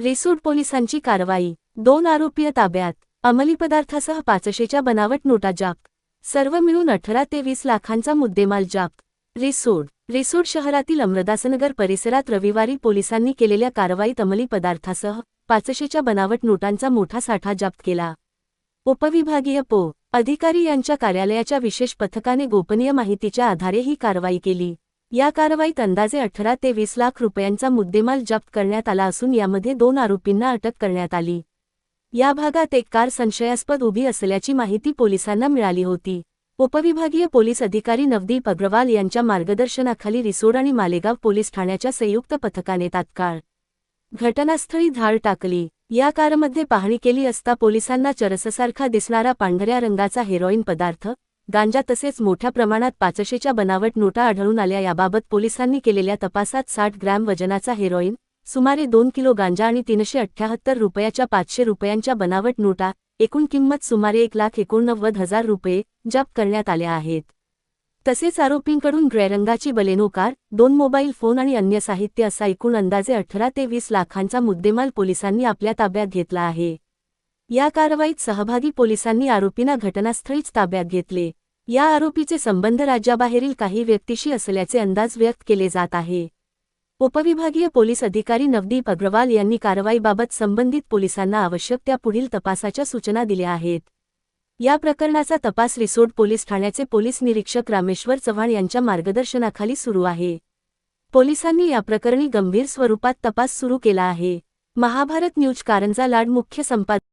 रिसोड पोलिसांची कारवाई. दोन आरोपीय ताब्यात. अंमली पदार्थासह पाचशेच्या बनावट नोटा जाप्त. सर्व मिळून अठरा ते वीस लाखांचा मुद्देमाल जाप रिसोड. रिसोड शहरातील अमृदासनगर परिसरात रविवारी पोलिसांनी केलेल्या कारवाईत अंमली पदार्थासह पाचशेच्या बनावट नोटांचा मोठा साठा जप्त केला. उपविभागीय पो. अधिकारी यांच्या कार्यालयाच्या विशेष पथकाने गोपनीय माहितीच्या आधारे ही कारवाई केली. या कारवाईत अंदाजे अठरा ते वीस लाख रुपयांचा मुद्देमाल जप्त करण्यात आला असून यामध्ये दोन आरोपींना अटक करण्यात आली. या भागात एक कार संशयास्पद उभी असल्याची माहिती पोलिसांना मिळाली होती. उपविभागीय पोलीस अधिकारी नवदीप अग्रवाल यांच्या मार्गदर्शनाखाली रिसोड आणि मालेगाव पोलीस ठाण्याच्या संयुक्त पथकाने तात्काळ घटनास्थळी धाड टाकली. या कारमध्ये पाहणी केली असता पोलिसांना चरससारखा दिसणारा पांढऱ्या रंगाचा हेरॉईन पदार्थ गांजा तसेच मोठ्या प्रमाणात पाचशेच्या बनावट नोटा आढळून आल्या. याबाबत पोलिसांनी केलेल्या तपासात साठ ग्रॅम वजनाचा हेरोईन सुमारे दोन किलो गांजा आणि तीनशे अठ्ठ्याहत्तर रुपयाच्या पाचशे रुपयांच्या बनावट नोटा एकूण किंमत सुमारे एक लाख एकोणनव्वद हजार रुपये जप्त करण्यात आल्या आहेत. तसेच आरोपींकडून ग्रेरंगाची बलेनो कार दोन मोबाईल फोन आणि अन्य साहित्य असा एकूण अंदाजे अठरा ते वीस लाखांचा मुद्देमाल पोलिसांनी आपल्या ताब्यात घेतला आहे. या कारवाईत सहभागी पोलिसांनी आरोपींना घटनास्थळीच ताब्यात घेतले. या आरोपीचे संबंध राज्याबाहेरील काही व्यक्तीशी असल्याचे अंदाज व्यक्त केले जात आहे. उपविभागीय पोलीस अधिकारी नवदीप अग्रवाल यांनी कारवाईबाबत संबंधित पोलिसांना आवश्यक त्या पुढील तपासाच्या सूचना दिल्या आहेत. या प्रकरणाचा तपास रिसोड पोलीस ठाण्याचे पोलीस निरीक्षक रामेश्वर चव्हाण यांच्या मार्गदर्शनाखाली सुरू आहे. पोलिसांनी या प्रकरणी गंभीर स्वरूपात तपास सुरू केला आहे. महाभारत न्यूज कारंजा लाड मुख्य संपादक